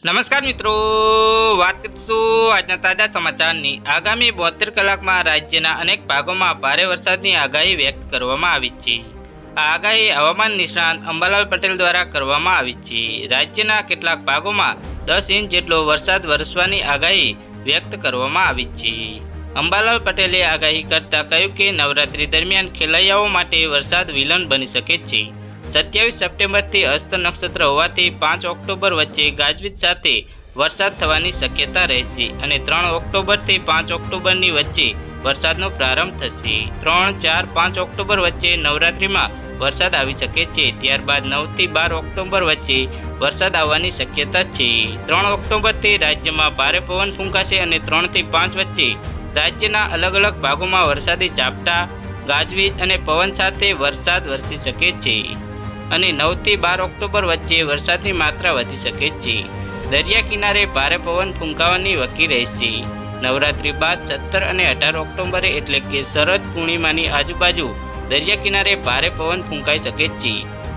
નમસ્કાર મિત્રો, વાત કરીશું આજના તાજા સમાચારની. આગામી બોતેર કલાકમાં રાજ્યના અનેક ભાગોમાં ભારે વરસાદની આગાહી વ્યક્ત કરવામાં આવી છે. આ આગાહી હવામાન નિષ્ણાંત અંબાલાલ પટેલ દ્વારા કરવામાં આવી છે. રાજ્યના કેટલાક ભાગોમાં દસ ઇંચ જેટલો વરસાદ વરસવાની આગાહી વ્યક્ત કરવામાં આવી છે. અંબાલાલ પટેલે આગાહી કરતા કહ્યું કે નવરાત્રી દરમિયાન ખેલૈયાઓ માટે વરસાદ વિલન બની શકે છે. સત્યાવીસ સપ્ટેમ્બરથી હસ્ત નક્ષત્ર હોવાથી પાંચ ઓક્ટોબર વચ્ચે ગાજવીજ સાથે વરસાદ થવાની શક્યતા રહેશે અને ત્રણ ઓક્ટોબરથી પાંચ ઓક્ટોબરની વચ્ચે વરસાદનો પ્રારંભ થશે. ત્રણ, ચાર, પાંચ ઓક્ટોબર વચ્ચે નવરાત્રિમાં વરસાદ આવી શકે છે. ત્યારબાદ નવથી બાર ઓક્ટોબર વચ્ચે વરસાદ આવવાની શક્યતા છે. ત્રણ ઓક્ટોબરથી રાજ્યમાં ભારે પવન ફૂંકાશે અને ત્રણથી પાંચ વચ્ચે રાજ્યના અલગ અલગ ભાગોમાં વરસાદી ઝાપટા, ગાજવીજ અને પવન સાથે વરસાદ વરસી શકે છે. અને નવથી બાર ઓક્ટોબર વચ્ચે વરસાદની માત્રા વધી શકે છે. દરિયા કિનારે ભારે પવન ફૂંકાવાની વકી રહેશે. નવરાત્રી બાદ સત્તર અને અઢાર ઓક્ટોબરે એટલે કે શરદ પૂર્ણિમાની આજુબાજુ દરિયા કિનારે ભારે પવન ફૂંકાઈ શકે છે.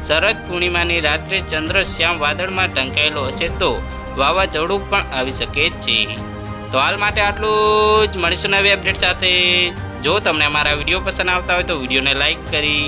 શરદ પૂર્ણિમાની રાત્રે ચંદ્ર શ્યામ વાદળમાં ઢંકાયેલો હશે તો વાવાઝોડું પણ આવી શકે છે. તો હાલ માટે આટલું જ. મળીશું નવી અપડેટ સાથે. જો તમને અમારા વીડિયો પસંદ આવતા હોય તો વિડીયોને લાઈક કરી